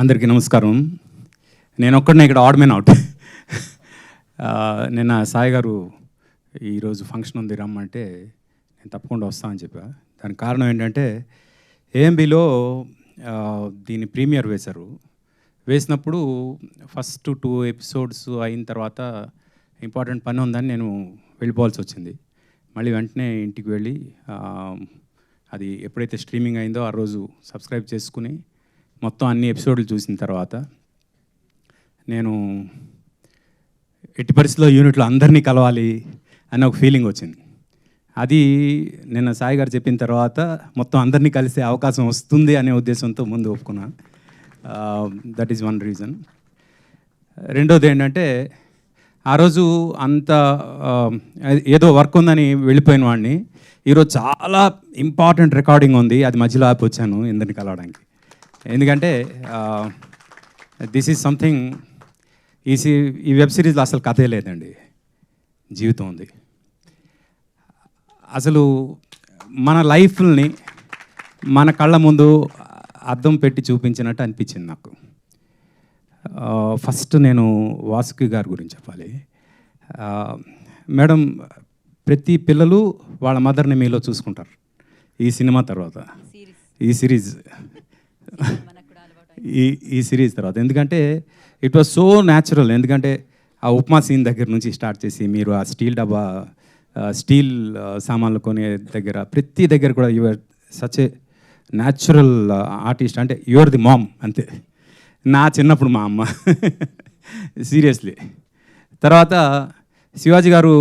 అందరికీ నమస్కారం. నేను ఒక్కడనే ఇక్కడ ఆడమేన్ అవుట్. నిన్న సాయి గారు ఈరోజు ఫంక్షన్ ఉంది రమ్మంటే నేను తప్పకుండా వస్తానని చెప్పా. దానికి కారణం ఏంటంటే ఏఎంబిలో దీని ప్రీమియర్ వేశారు. వేసినప్పుడు ఫస్ట్ టూ ఎపిసోడ్స్ అయిన తర్వాత ఇంపార్టెంట్ పని ఉందని నేను వెళ్ళిపోవాల్సి వచ్చింది. మళ్ళీ వెంటనే ఇంటికి వెళ్ళి అది ఎప్పుడైతే స్ట్రీమింగ్ అయిందో ఆ రోజు సబ్స్క్రైబ్ చేసుకుని మొత్తం అన్ని ఎపిసోడ్లు చూసిన తర్వాత నేను ఎట్టి పరిస్థితుల్లో యూనిట్లో అందరినీ కలవాలి అని ఒక ఫీలింగ్ వచ్చింది. అది నిన్న సాయి గారు చెప్పిన తర్వాత మొత్తం అందరినీ కలిసే అవకాశం వస్తుంది అనే ఉద్దేశంతో ముందు ఒప్పుకున్నాను దట్ ఈజ్ వన్ రీజన్ రెండోది ఏంటంటే ఆ రోజు అంత um, ఏదో వర్క్ ఉందని వెళ్ళిపోయిన వాడిని. ఈరోజు చాలా ఇంపార్టెంట్ రికార్డింగ్ ఉంది. అది మధ్యలో ఆపి వచ్చాను ఇందరిని కలవడానికి. ఎందుకంటే దిస్ ఈజ్ సంథింగ్ ఈ సి ఈ వెబ్ సిరీస్లో అసలు కథే లేదండి. జీవితం ఉంది. అసలు మన లైఫ్ని మన కళ్ళ ముందు అద్దం పెట్టి చూపించినట్టు అనిపించింది నాకు. ఫస్ట్ నేను వాసుకి గారి గురించి చెప్పాలి. మేడం ప్రతి పిల్లలు వాళ్ళ మదర్ని మీలో చూసుకుంటారు. ఈ సినిమా తర్వాత. ఈ సిరీస్. ఈ ఈ సిరీస్ తర్వాత. ఎందుకంటే ఇట్ వాజ్ సో న్యాచురల్ ఎందుకంటే ఆ ఉప్మా సీన్ దగ్గర నుంచి స్టార్ట్ చేసి మీరు ఆ స్టీల్ డబ్బా స్టీల్ సామాన్లు కొనే దగ్గర ప్రతి దగ్గర కూడా your such a natural artist అంటే యువర్ ది మామ్ అంతే. నా చిన్నప్పుడు మా అమ్మ. సీరియస్లీ తర్వాత శివాజీ గారు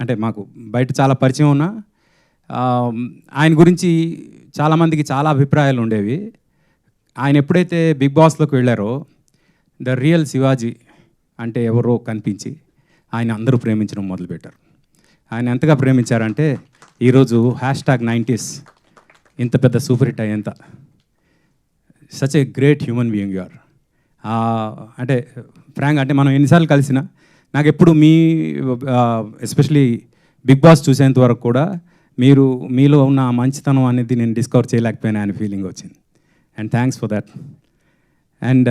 అంటే మాకు బయట చాలా పరిచయం ఉన్నా ఆయన గురించి చాలామందికి చాలా అభిప్రాయాలు ఉండేవి. ఆయన ఎప్పుడైతే బిగ్ బాస్లోకి వెళ్ళారో ద రియల్ శివాజీ అంటే ఎవరో కనిపించి ఆయన అందరూ ప్రేమించడం మొదలుపెట్టారు. ఆయన ఎంతగా ప్రేమించారంటే ఈరోజు హ్యాష్ ట్యాగ్ నైంటీస్ ఇంత పెద్ద సూపర్ హిట్ అయ్యేంత. Such a great human being you are. అంటే ఫ్రాంక్ అంటే మనం ఎన్నిసార్లు కలిసినా నాకు ఎప్పుడు మీ ఎస్పెషలీ బిగ్ బాస్ చూసేంత వరకు కూడా మీరు మీలో ఉన్న మంచితనం అనేది నేను డిస్కవర్ చేయలేకపోయినా అనే ఫీలింగ్ వచ్చింది. And thanks for that and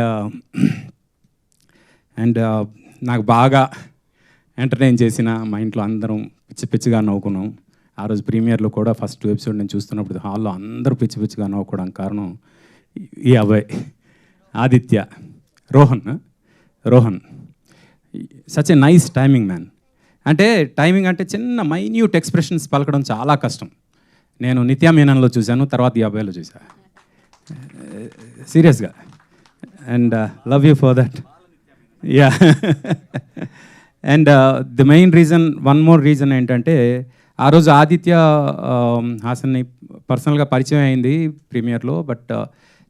and నాకు బాగా ఎంటర్టైన్ చేసిన మా ఇంట్లో అందరం పిచ్చి పిచ్చిగా నవ్వుకున్నాం. ఆ రోజు ప్రీమియర్లో కూడా ఫస్ట్ ఎపిసోడ్ నేను చూస్తున్నప్పుడు హాల్లో అందరూ పిచ్చి పిచ్చిగా నవ్వుకోవడానికి కారణం ఈ అబ్బాయి Aditya Rohan Rohan. Such a nice timing man. అంటే టైమింగ్ అంటే చిన్న మైన్యూట్ ఎక్స్ప్రెషన్స్ పలకడం చాలా కష్టం. నేను నిత్యామీనంలో చూశాను తర్వాత ఈ అబ్బాయిలో చూశాను సీరియస్గా and love you for that yeah and the main reason one more reason ఏంటంటే ఆ రోజు ఆదిత్య um, హాసన్ని పర్సనల్గా పరిచయం అయింది ప్రీమియర్లో బట్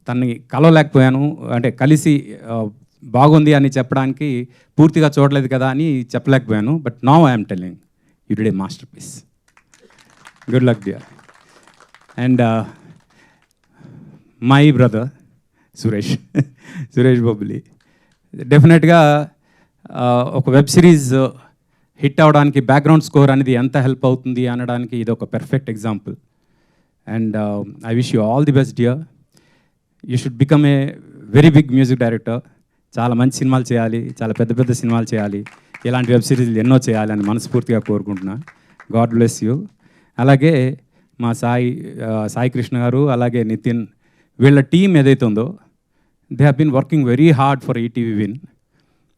తనని కలవలేకపోయాను. అంటే కలిసి uh, బాగుంది అని చెప్పడానికి పూర్తిగా చూడలేదు కదా అని చెప్పలేకపోయాను. But now I'm telling you the masterpiece good luck dear and my brother Suresh Suresh Bobbuli డెఫినెట్గా ఒక వెబ్ సిరీస్ హిట్ అవడానికి బ్యాక్గ్రౌండ్ స్కోర్ అనేది ఎంత హెల్ప్ అవుతుంది అనడానికి ఇది ఒక perfect example and I wish you all the best dear you should become a very big music director చాలా మంచి సినిమాలు చేయాలి చాలా పెద్ద పెద్ద సినిమాలు చేయాలి. ఇలాంటి వెబ్ సిరీస్లు ఎన్నో చేయాలని మనస్ఫూర్తిగా కోరుకుంటున్నా. గాడ్ బ్లెస్ యూ అలాగే మా సాయి uh, సాయి కృష్ణ గారు అలాగే నితిన్ వీళ్ళ టీం ఏదైతే ఉందో they have been working very hard for ETV win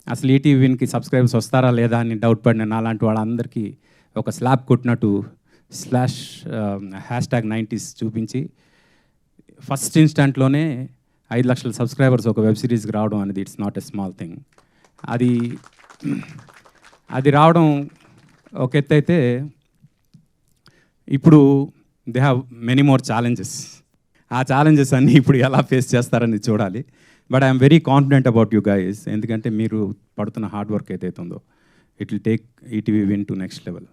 అసలు ఈటీవీ విన్కి సబ్స్క్రైబర్స్ వస్తారా లేదా అని డౌట్ పడిన నాలాంటి వాళ్ళందరికీ ఒక స్లాబ్ కొట్టినట్టు స్లాష్ హ్యాష్ ట్యాగ్ నైంటీస్ చూపించి ఫస్ట్ ఇన్స్టంట్లోనే ఐదు లక్షల సబ్స్క్రైబర్స్ ఒక వెబ్ సిరీస్కి రావడం అనేది it's not a small thing అది అది రావడం ఒక ఎత్తు అయితే ఇప్పుడు they have many more challenges ఆ ఛాలెంజెస్ అన్నీ ఇప్పుడు ఎలా ఫేస్ చేస్తారని చూడాలి. But I'm very confident about you guys ఎందుకంటే మీరు పడుతున్న హార్డ్ వర్క్ ఏదైతే ఉందో it will take ETV win to next level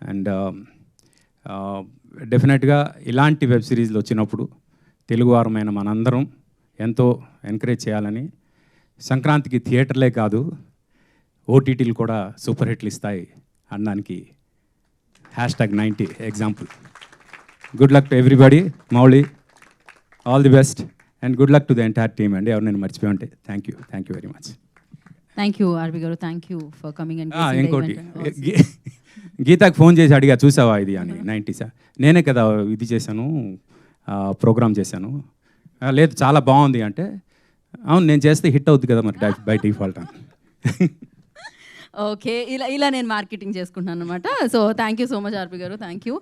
and డెఫినెట్గా ఇలాంటి వెబ్ సిరీస్లు వచ్చినప్పుడు తెలుగువారమైన మనందరం ఎంతో ఎంకరేజ్ చేయాలని. సంక్రాంతికి థియేటర్లే కాదు ఓటీటీలు కూడా సూపర్ హిట్లు ఇస్తాయి అనడానికి hash tag ninety example good luck to everybody Mouli all the best and good luck to the entire team అండి ఎవరు నేను మర్చిపోయి ఉంటే thank you thank you very much thank you RB గారు. Thank you for coming and ఇంకోటి గీతాకి phone చేసి అడిగా చూసావా ఇది అని నైంటీసా నేనే కదా ఇది చేశాను ప్రోగ్రామ్ చేశాను. "ఆ, లేదు చాలా బాగుంది అంటే అవును నేను చేస్తే హిట్ అవుద్ది కదా మరి బై డిఫాల్ట్ అని. ఓకే ఇలా ఇలా నేను మార్కెటింగ్ చేసుకుంటున్నాను అనమాట so thank you so much RP గారు. Thank you